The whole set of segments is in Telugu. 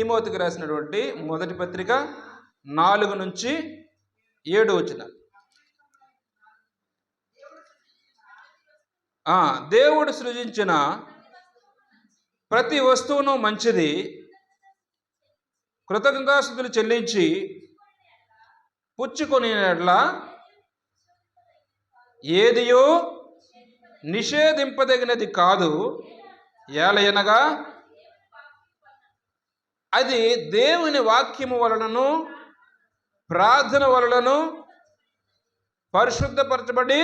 తిమోతికి రాసినటువంటి మొదటి పత్రిక నాలుగు నుంచి ఏడు వచ్చిన. దేవుడు సృజించిన ప్రతి వస్తువును మంచిది కృతజ్ఞతాస్థుతులు చెల్లించి పుచ్చుకొనినట్ల ఏదియో నిషేధింపదగినది కాదు ఏలయనగా అది దేవుని వాక్యము వలనను ప్రార్థన వలనను పరిశుద్ధపరచబడి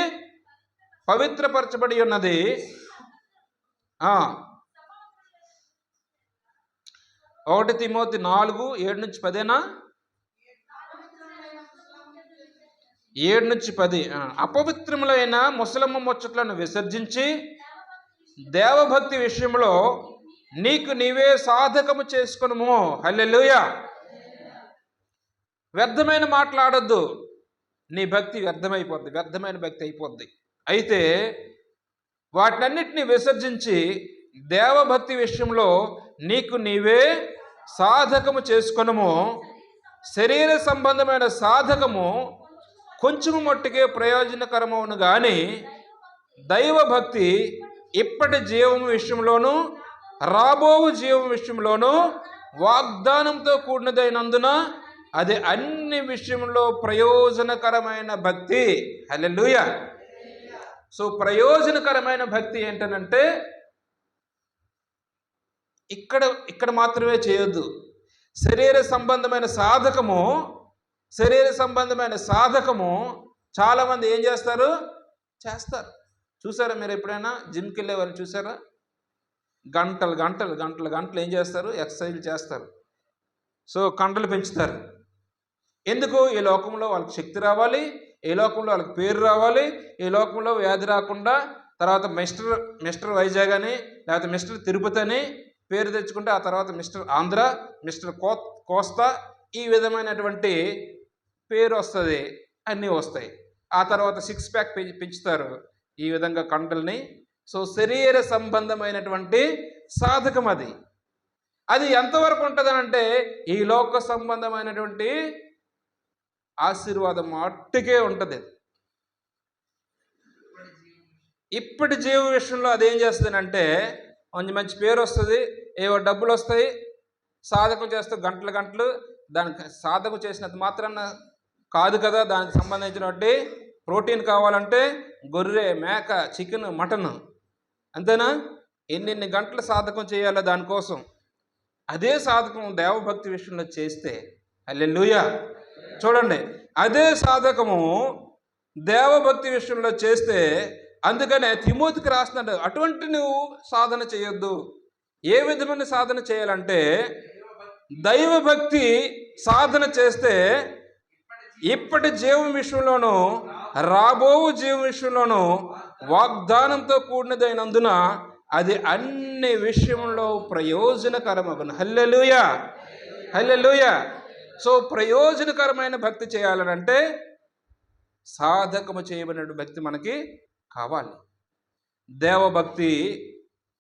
పవిత్రపరచబడి ఉన్నది. ఒకటి తిమోతి నాలుగు ఏడు నుంచి పదేనా? ఏడు నుంచి పది. అపవిత్రములైన ముసలమ్మ ముచ్చట్లను విసర్జించి దేవభక్తి విషయంలో నీకు నీవే సాధకము చేసుకునుము. హల్లెలుయ. వ్యర్థమైన మాట్లాడొద్దు. నీ భక్తి వ్యర్థమైపోద్ది వ్యర్థమైన భక్తి అయిపోద్ది. అయితే వాటన్నిటిని విసర్జించి దేవభక్తి విషయంలో నీకు నీవే సాధకము చేసుకునము. శరీర సంబంధమైన సాధకము కొంచెము మట్టుకే ప్రయోజనకరమవును కానీ దైవభక్తి ఇప్పటి జీవము విషయంలోనూ రాబోవు జీవం విషయంలోనూ వాగ్దానంతో కూడినదైనందున అది అన్ని విషయంలో ప్రయోజనకరమైన భక్తి. హలెలుయ సో ప్రయోజనకరమైన భక్తి ఏంటనంటే ఇక్కడ ఇక్కడ మాత్రమే చేయొద్దు. శరీర సంబంధమైన సాధకము శరీర సంబంధమైన సాధకము చాలామంది ఏం చేస్తారు? చేస్తారు. చూసారా మీరు ఎప్పుడైనా జిమ్కి వెళ్ళే వాళ్ళు చూసారా? గంటలు గంటలు గంటలు గంటలు ఏం చేస్తారు? ఎక్సర్సైజ్ చేస్తారు. సో కండలు పెంచుతారు. ఎందుకు? ఈ లోకంలో వాళ్ళకి శక్తి రావాలి ఈ లోకంలో వాళ్ళకి పేరు రావాలి ఈ లోకంలో వ్యాధి రాకుండా తర్వాత మిస్టర్ మిస్టర్ వైజాగ్ అని లేకపోతే మిస్టర్ తిరుపతి అని పేరు తెచ్చుకుంటే ఆ తర్వాత మిస్టర్ ఆంధ్ర మిస్టర్ కో కోస్తా ఈ విధమైనటువంటి పేరు వస్తుంది అన్నీ వస్తాయి. ఆ తర్వాత సిక్స్ ప్యాక్ పెంచుతారు. ఈ విధంగా కండల్ని సో శరీర సంబంధమైనటువంటి సాధకం అది. అది ఎంతవరకు ఉంటుందనంటే ఈ లోక సంబంధమైనటువంటి ఆశీర్వాదం మట్టుకే ఉంటుంది. ఇప్పటి జీవ విషయంలో అదేం చేస్తుందంటే కొంచెం మంచి పేరు వస్తుంది ఏవో డబ్బులు వస్తాయి సాధకం చేస్తూ గంటలు గంటలు దానికి సాధకం చేసినంత మాత్రాన కాదు కదా దానికి సంబంధించినటువంటి ప్రోటీన్ కావాలంటే గొర్రె మేక చికెన్ మటన్ అంతేనా? ఎన్నెన్ని గంటలు సాధకం చేయాలో దానికోసం. అదే సాధకం దేవభక్తి విషయంలో చేస్తే అల్లెలుయ చూడండి అదే సాధకము దేవభక్తి విషయంలో చేస్తే అందుకనే తిమోతికి రాస్తున్నాడు అటువంటి నువ్వు సాధన చేయొద్దు. ఏ విధమైన సాధన చేయాలంటే దైవభక్తి సాధన చేస్తే ఇప్పటి జీవం విషయంలోనూ రాబోవు జీవం విషయంలోనూ వాగ్దానంతో కూడినదైనందున అది అన్ని విషయంలో ప్రయోజనకరమగును. హల్లెలుయ! హల్లెలుయ! సో ప్రయోజనకరమైన భక్తి చేయాలనంటే సాధకము చేయబడిన భక్తి మనకి కావాలి. దేవభక్తి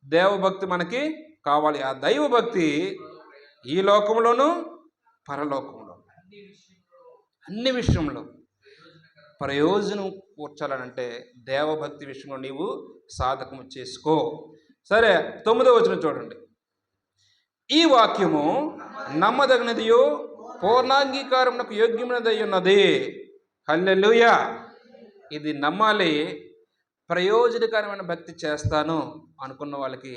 దేవభక్తి మనకి కావాలి. ఆ దైవభక్తి ఈ లోకంలోనూ పరలోకంలోను. అన్ని విషయంలో ప్రయోజనం కూర్చాలనంటే దేవభక్తి విషయంలో నీవు సాధకము చేసుకో. సరే తొమ్మిదో వచనం చూడండి. ఈ వాక్యము నమ్మదగినదియో పూర్ణాంగీకారమునకు యోగ్యమైనదై ఉన్నది హల్లెలూయా! ఇది నమ్మాలి ప్రయోజనకరమైన భక్తి చేస్తాను అనుకున్న వాళ్ళకి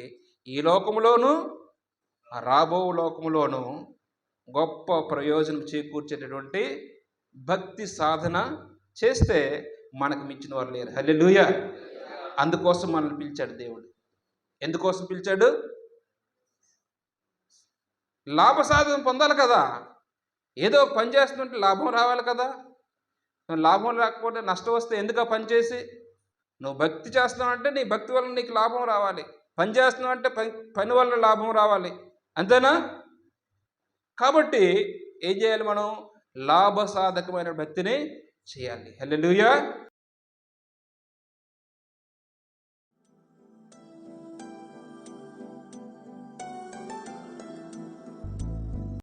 ఈ లోకములోను రాబో లోకములోను గొప్ప ప్రయోజనం చేకూర్చేటటువంటి భక్తి సాధన చేస్తే మనకు మించిన వారు లేరు. హల్లెలూయా. అందుకోసం మనల్ని పిలిచాడు దేవుడు. ఎందుకోసం పిలిచాడు? లాభ సాధన పొందాలి కదా. ఏదో పని చేస్తుంటే లాభం రావాలి కదా. లాభం రాకపోతే నష్టం వస్తే ఎందుకు ఆ పని చేసి? నువ్వు భక్తి చేస్తున్నావు అంటే నీ భక్తి వల్ల నీకు లాభం రావాలి. పని చేస్తున్నావు అంటే పని పని వల్ల లాభం రావాలి. అంతేనా? కాబట్టి ఏం చేయాలి మనం? లాభసాధకమైన భక్తిని చేయాలి హల్లెలూయా